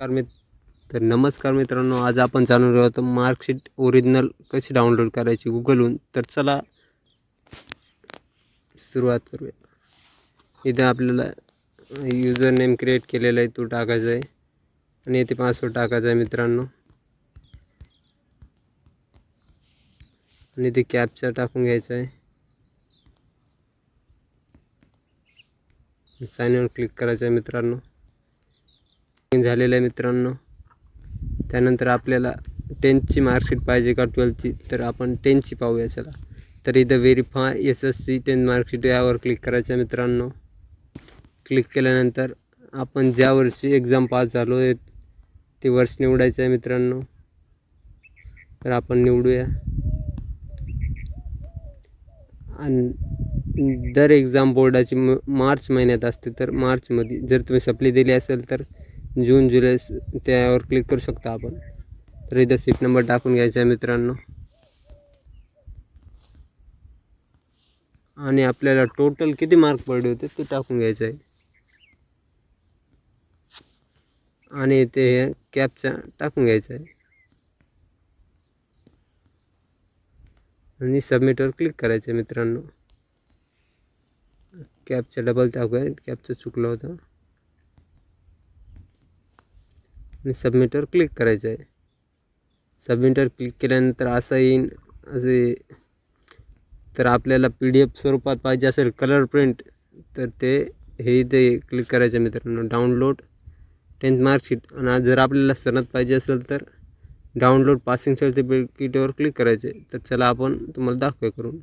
नमस्कार मित तर नमस्कार मित्रांनो आज आपण जाणून तर मार्कशीट ओरिजिनल कशी डाउनलोड करायची गुगलहून. तर चला सुरुवात करूया. इथे आपल्याला युजर नेम क्रिएट केलेला आहे तो टाकायचा आहे. आणि इथे पासवर्ड टाकायचा आहे मित्रांनो. आणि इथे कॅपचा टाकून घ्यायचा आहे. साईनवर क्लिक करायचं आहे मित्रांनो. झालेलं आहे मित्रांनो. त्यानंतर आपल्याला टेन्थची मार्कशीट पाहिजे का ट्वेल्थची तर आपण टेन्थची पाहूया चला. तर इथं verify S S C tenth marksheet यावर क्लिक करायचं आहे मित्रांनो. क्लिक केल्यानंतर आपण ज्या वर्षी एक्झाम पास झालो आहे ते वर्ष निवडायचं आहे मित्रांनो. तर आपण निवडूया. आणि दर एक्झाम बोर्डाची म मार्च महिन्यात असते तर मार्चमध्ये जर तुम्ही सप्ली दिली असेल तर जून जुलै त्यावर क्लिक करू शकता आपण. तर इथं सीट नंबर टाकून घ्यायचा आहे मित्रांनो. आणि आपल्याला टोटल किती मार्क पडले होते ते टाकून घ्यायचं आहे. आणि इथे हे कॅपचा टाकून घ्यायचं आहे. आणि सबमिटवर क्लिक करायचं आहे मित्रांनो. कॅपचा डबल टाकूया. कॅपचं चुकलं होतं. आणि सबमिटवर क्लिक करायचं आहे. सबमिटवर क्लिक केल्यानंतर असं येईन असे तर आपल्याला पी डी एफ स्वरूपात पाहिजे असेल कलर प्रिंट तर ते हे इथे क्लिक करायचं आहे मित्रांनो. डाउनलोड टेन्थ मार्कशीट आणि जर आपल्याला सनद पाहिजे असेल तर डाउनलोड पासिंग सर्टिफिकेटवर क्लिक करायचे तर चला आपण तुम्हाला दाखवे करून.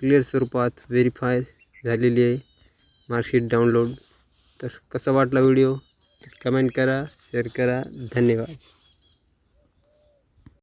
क्लिअर स्वरूपात व्हेरीफाय झालेली आहे. मार्कशीट डाउनलोड तर कसा वाटला व्हिडिओ? कमेंट करा शेअर करा. धन्यवाद.